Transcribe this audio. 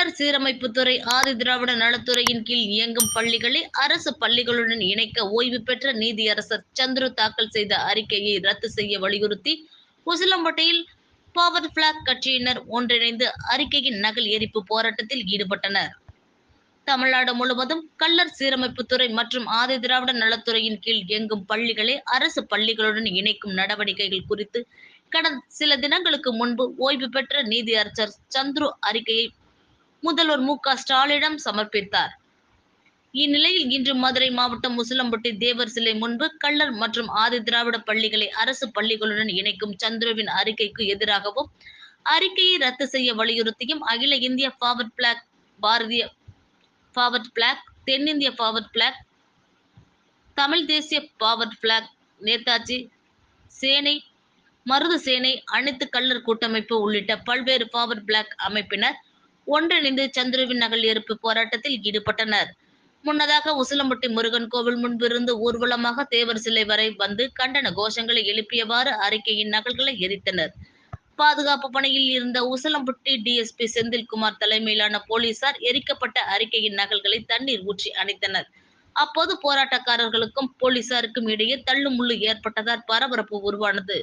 கள்ளர் சீரமைப்புத்துறை ஆதி திராவிட நலத்துறையின் கீழ் இயங்கும் பள்ளிகளை அரசு பள்ளிகளுடன் இணைக்க ஓய்வு பெற்ற நீதியரசர் சந்துரு தாக்கல் செய்த அறிக்கையை ரத்து செய்ய வலியுறுத்தி உசிலம்பட்டியில் பவர் பிளாக் கட்சியினர் ஒன்றிணைந்து அறிக்கையின் நகல் எரிப்பு போராட்டத்தில் ஈடுபட்டனர். தமிழ்நாடு முழுவதும் கள்ளர் சீரமைப்புத்துறை மற்றும் ஆதி திராவிட நலத்துறையின் கீழ் இயங்கும் பள்ளிகளை அரசு பள்ளிகளுடன் இணைக்கும் நடவடிக்கைகள் குறித்து கடந்த சில தினங்களுக்கு முன்பு ஓய்வு பெற்ற நீதியரசர் சந்துரு அறிக்கையை முதல்வர் மு க ஸ்டாலினிடம் சமர்ப்பித்தார். இந்நிலையில் இன்று மதுரை மாவட்டம் முசிலம்பட்டி தேவர் சிலை முன்பு கள்ளர் மற்றும் ஆதி திராவிட பள்ளிகளை அரசு பள்ளிகளுடன் இணைக்கும் சந்துருவின் அறிக்கைக்கு எதிராகவும் அறிக்கையை ரத்து செய்ய வலியுறுத்தியும் அகில இந்திய forward bloc Bharatiya forward bloc தென்னிந்திய ஃபார்வர்ட் பிளாக் தமிழ் தேசிய ஃபார்வர்ட் பிளாக் நேதாஜி சேனை மருது சேனை அனைத்து கள்ளர் கூட்டமைப்பு உள்ளிட்ட பல்வேறு ஃபார்வர்ட் பிளாக் அமைப்பினர் ஒன்றிணைந்து சந்துருவின் நகல் எரிப்பு போராட்டத்தில் ஈடுபட்டனர். முன்னதாக உசிலம்பட்டி முருகன் கோவில் முன்பிருந்து ஊர்வலமாக தேவர் சிலை வரை வந்து கண்டன கோஷங்களை எழுப்பியவாறு அறிக்கையின் நகல்களை எரித்தனர். பாதுகாப்பு பணியில் இருந்த உசிலம்பட்டி டிஎஸ்பி செந்தில்குமார் தலைமையிலான போலீசார் எரிக்கப்பட்ட அறிக்கையின் நகல்களை தண்ணீர் ஊற்றி அணைத்தனர். அப்போது போராட்டக்காரர்களுக்கும் போலீசாருக்கும் இடையே தள்ளுமுள்ளு ஏற்பட்டதால் பரபரப்பு உருவானது.